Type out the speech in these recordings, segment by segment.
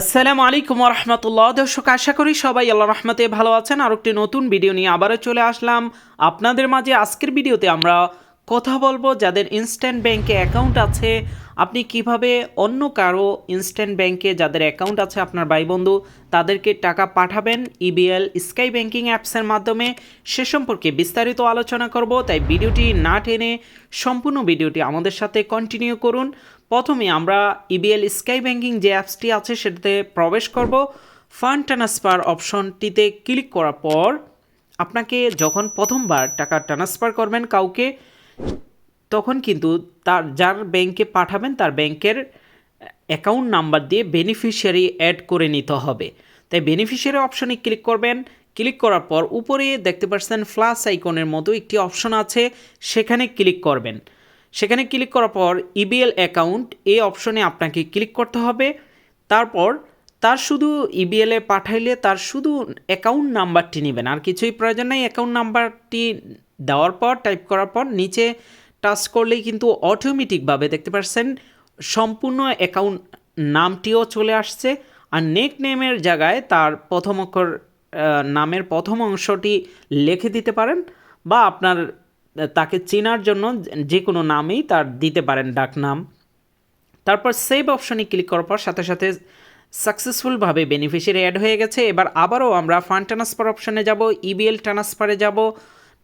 আসসালামু আলাইকুম রহমতুল্লাহ দর্শক, আশা করি সবাই আল্লাহ রহমতে ভালো আছেন। আর একটি নতুন ভিডিও নিয়ে আবারও চলে আসলাম। আপনাদের মাঝে আজকের ভিডিওতে আমরা কথা বলব যাদের ইনস্ট্যান্ট ব্যাংকে অ্যাকাউন্ট আছে। আপনি কীভাবে অন্য কারও ইনস্ট্যান্ট ব্যাংকে যাদের অ্যাকাউন্ট আছে, আপনার ভাই বন্ধু, তাদেরকে টাকা পাঠাবেন ইবিএল স্কাই ব্যাংকিং অ্যাপসের মাধ্যমে? সে সম্পর্কে বিস্তারিত আলোচনা করব, তাই ভিডিওটি না টেনে সম্পূর্ণ ভিডিওটি আমাদের সাথে কন্টিনিউ করুন। প্রথমে আমরা ইবিএল স্কাই ব্যাংকিং যে অ্যাপসটি আছে, সেটাতে প্রবেশ করব। ফান্ড ট্রান্সফার অপশনটিতে ক্লিক করার পর, আপনাকে যখন প্রথমবার টাকা ট্রান্সফার করবেন কাউকে তখন কিন্তু তার, যার ব্যাংকে পাঠাবেন, তার ব্যাংকের অ্যাকাউন্ট নাম্বার দিয়ে বেনিফিশিয়ারি অ্যাড করে নিতে হবে। তাই বেনিফিশিয়ারি অপশনে ক্লিক করবেন। ক্লিক করার পর উপরে দেখতে পাচ্ছেন ফ্লাস আইকনের মতো একটি অপশন আছে, সেখানে ক্লিক করবেন। সেখানে ক্লিক করার পর ইবিএল অ্যাকাউন্ট এই অপশনে আপনাকে ক্লিক করতে হবে। তারপর তার শুধু ইবিএলে পাঠাইলে তার শুধু অ্যাকাউন্ট নাম্বারটি নেবেন। আর কিছুই প্রয়োজন নেই অ্যাকাউন্ট নাম্বারটি দেওয়ার পর টাইপ করার পর নিচে টাচ করলেই কিন্তু অটোমেটিকভাবে দেখতে পাচ্ছেন সম্পূর্ণ অ্যাকাউন্ট নামটিও চলে আসছে আর নেক নেমের জায়গায় তার প্রথম অক্ষর নামের প্রথম অংশটি লিখে দিতে পারেন বা আপনার তাকে চেনার জন্য যে কোনো নামেই তার দিতে পারেন ডাক নাম। তারপর সেভ অপশনে ক্লিক করার পর সাথে সাথে সাকসেসফুলভাবে বেনিফিশিয়ারি অ্যাড হয়ে গেছে। এবার আবারও আমরা ফান্ড ট্রান্সফার অপশনে যাব ইবিএল ট্রান্সফারে যাব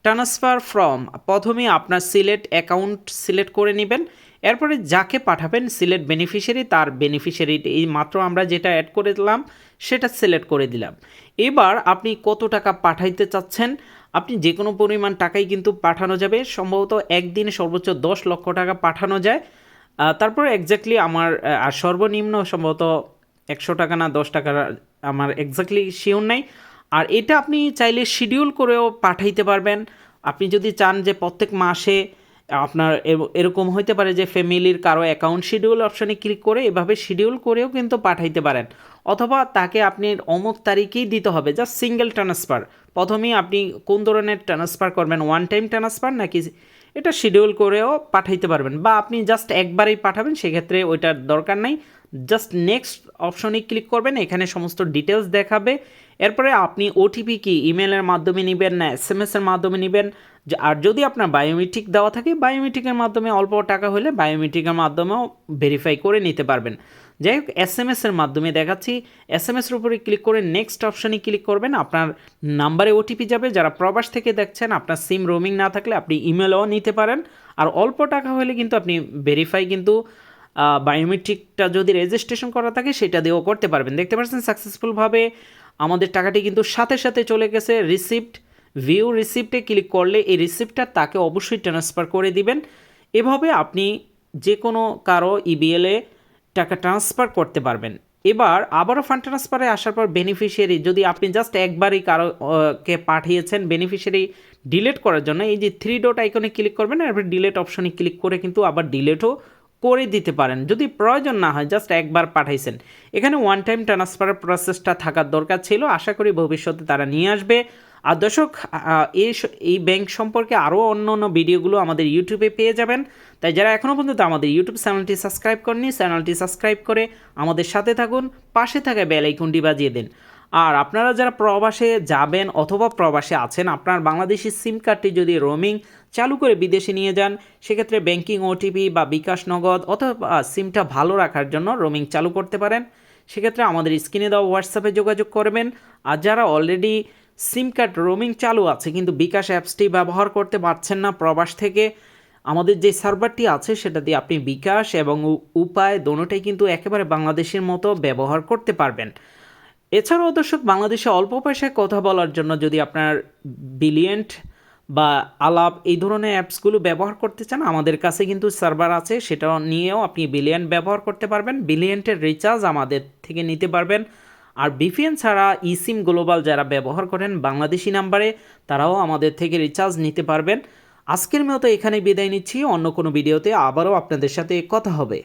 ট্রান্সফার ফ্রম প্রথমে আপনার সিলেট অ্যাকাউন্ট সিলেক্ট করে নেবেন, এরপরে যাকে পাঠাবেন সিলেট বেনিফিশিয়ারি তার বেনিফিশিয়ারি এই মাত্র আমরা যেটা অ্যাড করে দিলাম সেটা সিলেক্ট করে দিলাম। এবার আপনি কত টাকা পাঠাইতে চাচ্ছেন, আপনি যে কোনো পরিমাণ টাকাই কিন্তু পাঠানো যাবে, সম্ভবত একদিনে সর্বোচ্চ দশ লক্ষ টাকা পাঠানো যায়। তারপর এক্স্যাক্টলি আমার আর সর্বনিম্ন সম্ভবত একশো টাকা না দশ টাকা, আমার এক্স্যাক্টলি শিওর নাই। আর এটা আপনি চাইলে শিডিউল করেও পাঠাইতে পারবেন। আপনি যদি চান যে প্রত্যেক মাসে আপনার এরকম হইতে পারে যে ফ্যামিলির কারও অ্যাকাউন্ট শিডিউল অপশনে ক্লিক করে এভাবে শিডিউল করেও কিন্তু পাঠাইতে পারেন। অথবা তাকে আপনি অমুক তারিখেই দিতে হবে জাস্ট সিঙ্গেল ট্রান্সফার প্রথমেই আপনি কোন ধরনের ট্রান্সফার করবেন ওয়ান টাইম ট্রান্সফার নাকি এটা শিডিউল করেও পাঠাইতে পারবেন। বা আপনি জাস্ট একবারেই পাঠাবেন, সেক্ষেত্রে ওইটার দরকার নাই। জাস্ট নেক্সট অপশনে ক্লিক করবেন, এখানে সমস্ত ডিটেলস দেখাবে। এরপরে আপনি ওটিপি কি? ইমেলের মাধ্যমে নেবেন না এস এম এর মাধ্যমে নেবেন। আর যদি আপনার বায়োমেট্রিক দেওয়া থাকে বায়োমেট্রিকের মাধ্যমে অল্প টাকা হলে বায়োমেট্রিকের মাধ্যমেও ভেরিফাই করে নিতে পারবেন। যাই হোক এস এম এর মাধ্যমে দেখাচ্ছি। এস এম এর উপরে ক্লিক করে নেক্সট অপশনে ক্লিক করবেন। আপনার নাম্বারে ওটিপি যাবে, যারা প্রবাস থেকে দেখছেন, আপনার সিম রোমিং না থাকলে আপনি ইমেলও নিতে পারেন। আর অল্প টাকা হলে কিন্তু আপনি ভেরিফাই কিন্তু বায়োমেট্রিকটা যদি রেজিস্ট্রেশন করা থাকে, সেটা দিয়েও করতে পারবেন। দেখতে পাচ্ছেন সাকসেসফুলভাবে আমাদের টাকাটি কিন্তু সাথে সাথে চলে গেছে। রিসিপ্ট ভিউ রিসিপ্টে ক্লিক করলে এই রিসিপ্টটা তাকে অবশ্যই ট্রান্সফার করে দিবেন। এভাবে আপনি যে কোনো কারও ইবিএলে টাকা ট্রান্সফার করতে পারবেন। এবার আবারও ফান্ড ট্রান্সফারে আসার পর বেনিফিশিয়ারি যদি আপনি জাস্ট একবারই কারও কে পাঠিয়েছেন বেনিফিশিয়ারি ডিলেট করার জন্য, এই যে থ্রি ডট আইকনে ক্লিক করবেন এরপর ডিলেট অপশনে ক্লিক করে কিন্তু আবার ডিলিটও করে দিতে পারেন। যদি প্রয়োজন না হয় জাস্ট একবার পাঠাইছেন। এখানে ওয়ান টাইম ট্রান্সফারের প্রসেসটা থাকার দরকার ছিল। আশা করি ভবিষ্যতে তারা নিয়ে আসবে। আর দর্শক এই এই ব্যাংক সম্পর্কে আরও অন্য অন্য ভিডিওগুলো আমাদের ইউটিউবে পেয়ে যাবেন। তাই যারা এখনও পর্যন্ত আমাদের ইউটিউব চ্যানেলটি সাবস্ক্রাইব করেনি চ্যানেলটি সাবস্ক্রাইব করে আমাদের সাথে থাকুন। পাশে থাকা বেল বাজিয়ে দিন। আর আপনারা যারা প্রবাসে যাবেন অথবা প্রবাসে আছেন, আপনার বাংলাদেশি সিম কার্ডটি যদি রোমিং চালু করে বিদেশে নিয়ে যান। সেক্ষেত্রে ব্যাংকিং ওটিপি বা বিকাশ নগদ অথবা সিমটা ভালো রাখার জন্য রোমিং চালু করতে পারেন। সেক্ষেত্রে আমাদের স্ক্রিনে দেওয়া হোয়াটসঅ্যাপে যোগাযোগ করবেন। আর যারা অলরেডি সিম কার্ড রোমিং চালু আছে, কিন্তু বিকাশ অ্যাপসটি ব্যবহার করতে পারছেন না প্রবাস থেকে, আমাদের যে সার্ভারটি আছে, সেটা দিয়ে আপনি বিকাশ এবং উপায় দোনোটাই কিন্তু একেবারে বাংলাদেশের মতো ব্যবহার করতে পারবেন। এছাড়াও দর্শক, বাংলাদেশে অল্প পয়সায় কথা বলার জন্য যদি আপনার বিলিয়েন্ট বা আলাপ, এই ধরনের অ্যাপসগুলো ব্যবহার করতে চান, আমাদের কাছে কিন্তু সার্ভার আছে, সেটা নিয়েও আপনি বিলিয়ন ব্যবহার করতে পারবেন, বিলিয়েন্টের রিচার্জ আমাদের থেকে নিতে পারবেন। আর বিপিএন ছাড়া ইসিম গ্লোবাল যারা ব্যবহার করেন, বাংলাদেশি নাম্বারে তারাও আমাদের থেকে রিচার্জ নিতে পারবেন। আজকের মতো এখানে বিদায় নিচ্ছি, অন্য কোনো ভিডিওতে আবারও আপনাদের সাথে কথা হবে।